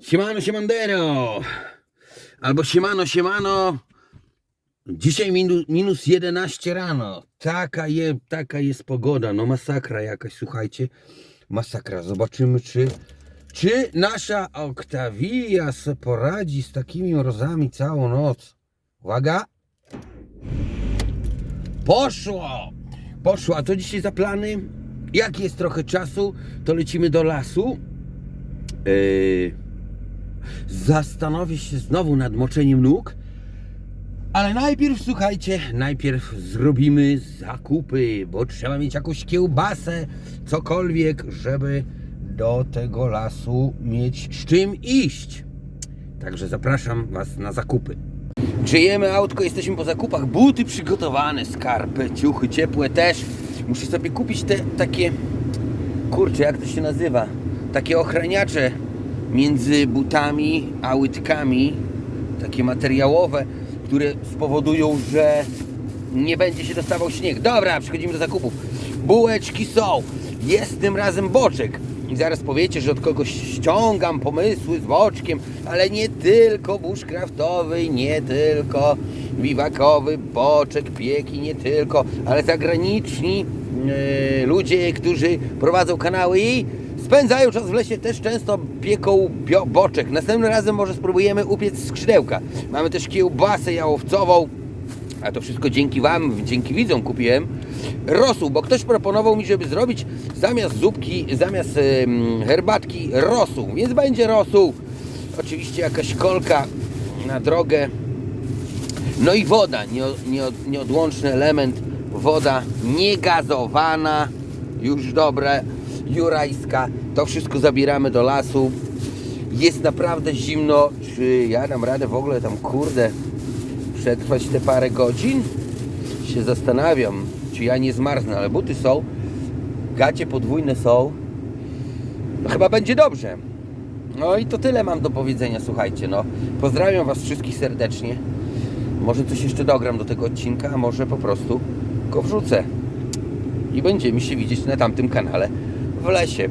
Siemano, siemandero! Albo siemano, siemano! Dzisiaj minu, minus 11 rano. Taka, je, taka jest pogoda. No masakra jakaś, słuchajcie. Masakra. Zobaczymy, czy, czy nasza Oktawia se poradzi z takimi mrozami całą noc. Uwaga! Poszło! Poszło. A to dzisiaj za plany? Jak jest trochę czasu, to lecimy do lasu. Yy, zastanowię się znowu nad moczeniem nóg. Ale najpierw, słuchajcie, najpierw zrobimy zakupy, bo trzeba mieć jakąś kiełbasę, cokolwiek, żeby do tego lasu mieć z czym iść. Także zapraszam Was na zakupy. Czyjemy autko, jesteśmy po zakupach, buty przygotowane, skarpy, ciuchy ciepłe też. Muszę sobie kupić te takie, kurczę, jak to się nazywa? Takie ochraniacze między butami a łydkami, takie materiałowe, które spowodują, że nie będzie się dostawał śnieg. Dobra, przechodzimy do zakupów. Bułeczki są. Jest tym razem boczek. I zaraz powiecie, że od kogoś ściągam pomysły z boczkiem, ale nie tylko bushcraftowy, nie tylko wiwakowy boczek, pieki, nie tylko, ale zagraniczni e, ludzie, którzy prowadzą kanały i spędzają czas w lesie, też często pieką boczek. Następnym razem może spróbujemy upiec skrzydełka. Mamy też kiełbasę jałowcową, a to wszystko dzięki Wam, dzięki widzom kupiłem rosół, bo ktoś proponował mi, żeby zrobić zamiast zupki, zamiast em, herbatki rosół, więc będzie rosół. Oczywiście jakaś kolka na drogę. No i woda, nie, nie, nieodłączny element, woda niegazowana, już dobre, jurajska. To wszystko zabieramy do lasu. Jest naprawdę zimno. Czy ja dam radę w ogóle tam, kurde, przetrwać te parę godzin? Się zastanawiam, czy ja nie zmarznę, ale buty są, gacie podwójne są. No chyba będzie dobrze. No i to tyle mam do powiedzenia, słuchajcie, no. Pozdrawiam Was wszystkich serdecznie. Może coś jeszcze dogram do tego odcinka, a może po prostu go wrzucę. I będziemy się widzieć na tamtym kanale w lesie.